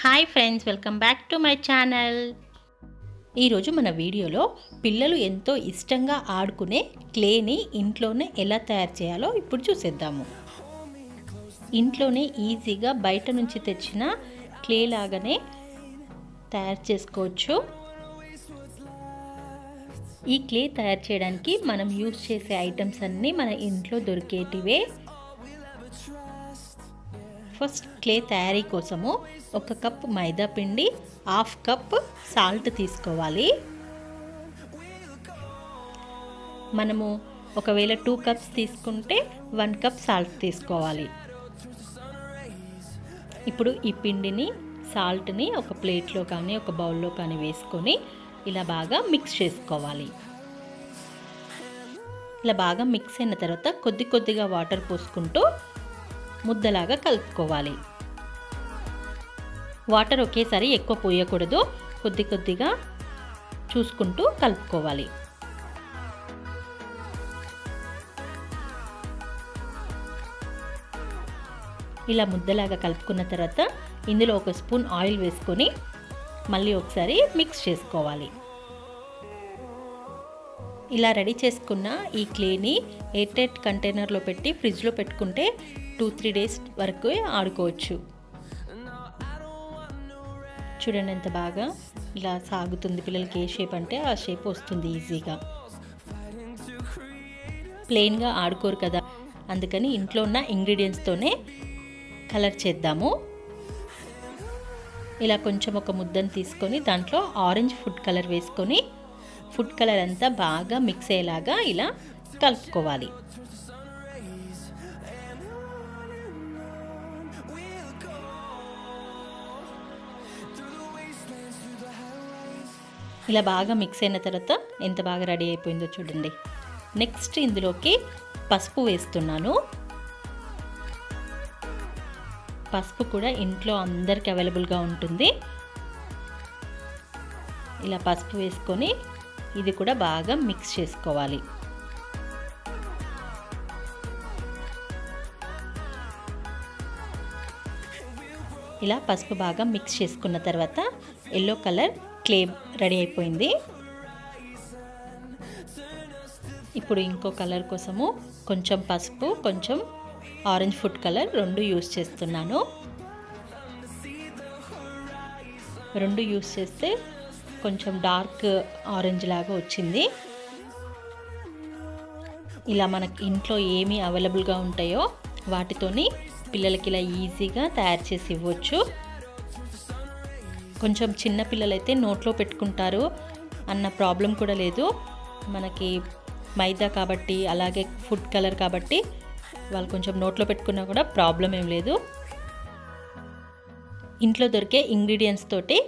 Hi friends welcome back to my channel ఈరోజు మన వీడియోలో పిల్లలు ఎంతో ఇష్టంగా ఆడుకునే క్లేని ఇంట్లోనే ఎలా తయారు చేయాలో ఇప్పుడు చూసేద్దాము. ఇంట్లోనే ఈజీగా బయట నుంచి తెచ్చిన క్లే లాగానే తయారు చేసుకోవచ్చు. ఈ క్లే తయారు చేయడానికి మనం యూజ్ చేసే ఐటమ్స్ అన్నీ మన ఇంట్లో దొరికేటివే. ఫస్ట్ క్లే తయారీ కోసము ఒక కప్ మైదా పిండి హాఫ్ కప్ సాల్ట్ తీసుకోవాలి. మనము ఒకవేళ టూ కప్స్ తీసుకుంటే వన్ కప్ సాల్ట్ తీసుకోవాలి. ఇప్పుడు ఈ పిండిని సాల్ట్ని ఒక ప్లేట్లో కానీ ఒక బౌల్లో కానీ వేసుకొని ఇలా బాగా మిక్స్ చేసుకోవాలి. ఇలా బాగా మిక్స్ అయిన తర్వాత కొద్ది కొద్దిగా వాటర్ పోసుకుంటూ ముద్దలాగా కలుపుకోవాలి. వాటర్ ఒకేసారి ఎక్కువ పోయకూడదు. కొద్ది కొద్దిగా చూసుకుంటూ కలుపుకోవాలి. ఇలా ముద్దలాగా కలుపుకున్న తర్వాత ఇందులో ఒక స్పూన్ ఆయిల్ వేసుకొని మళ్ళీ ఒకసారి మిక్స్ చేసుకోవాలి. ఇలా రెడీ చేసుకున్న ఈ క్లేని ఎయిర్టైట్ కంటైనర్లో పెట్టి ఫ్రిడ్జ్లో పెట్టుకుంటే టూ త్రీ డేస్ వరకు ఆడుకోవచ్చు. చూడండి ఎంత బాగా ఇలా సాగుతుంది. పిల్లలకి ఏ షేప్ అంటే ఆ షేప్ వస్తుంది ఈజీగా. ప్లెయిన్గా ఆడుకోరు కదా. అందుకని ఇంట్లో ఉన్న ఇంగ్రీడియంట్స్తోనే కలర్ చేద్దాము. ఇలా కొంచెం ఒక ముద్దను తీసుకొని దాంట్లో ఆరెంజ్ ఫుడ్ కలర్ వేసుకొని ఫుడ్ కలర్ అంతా బాగా మిక్స్ అయ్యేలాగా ఇలా కలుపుకోవాలి. ఇలా బాగా మిక్స్ అయిన తర్వాత ఎంత బాగా రెడీ అయిపోయిందో చూడండి. నెక్స్ట్ ఇందులోకి పసుపు వేస్తున్నాను. పసుపు కూడా ఇంట్లో అందరికి అవైలబుల్గా ఉంటుంది. ఇలా పసుపు వేసుకొని ఇది కూడా బాగా మిక్స్ చేసుకోవాలి. ఇలా పసుపు బాగా మిక్స్ చేసుకున్న తర్వాత ఎల్లో కలర్ క్లే రెడీ అయిపోయింది. ఇప్పుడు ఇంకో కలర్ కోసము కొంచెం పసుపు కొంచెం ఆరెంజ్ ఫుడ్ కలర్ రెండు యూస్ చేస్తున్నాను. రెండు యూస్ చేస్తే కొంచెం డార్క్ ఆరెంజ్ లాగా వచ్చింది. ఇలా మనకి ఇంట్లో ఏమి అవైలబుల్గా ఉంటాయో వాటితోని పిల్లలకి ఇలా ఈజీగా తయారు చేసి ఇవ్వచ్చు. కొంచెం చిన్న పిల్లలైతే నోట్లో పెట్టుకుంటారు అన్న ప్రాబ్లం కూడా లేదు. మనకి మైదా కాబట్టి అలాగే ఫుడ్ కలర్ కాబట్టి వాళ్ళు కొంచెం నోట్లో పెట్టుకున్నా కూడా ప్రాబ్లం ఏం లేదు. ఇంట్లో దొరికే ఇంగ్రీడియంట్స్ తోటి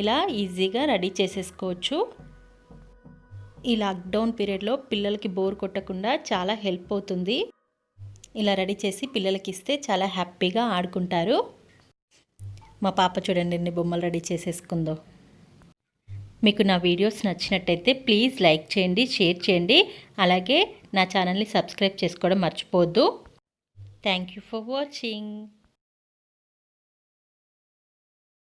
ఇలా ఈజీగా రెడీ చేసేసుకోవచ్చు. ఈ లాక్డౌన్ పీరియడ్లో పిల్లలకి బోర్ కొట్టకుండా చాలా హెల్ప్ అవుతుంది. ఇలా రెడీ చేసి పిల్లలకి ఇస్తే చాలా హ్యాపీగా ఆడుకుంటారు. మా పాప చూడండి ఎన్ని బొమ్మలు రెడీ చేసేసుకుందో. మీకు నా వీడియోస్ నచ్చినట్టయితే ప్లీజ్ లైక్ చేయండి షేర్ చేయండి. అలాగే నా ఛానల్ని సబ్స్క్రైబ్ చేసుకోవడం మర్చిపోవద్దు. Thank you for watching.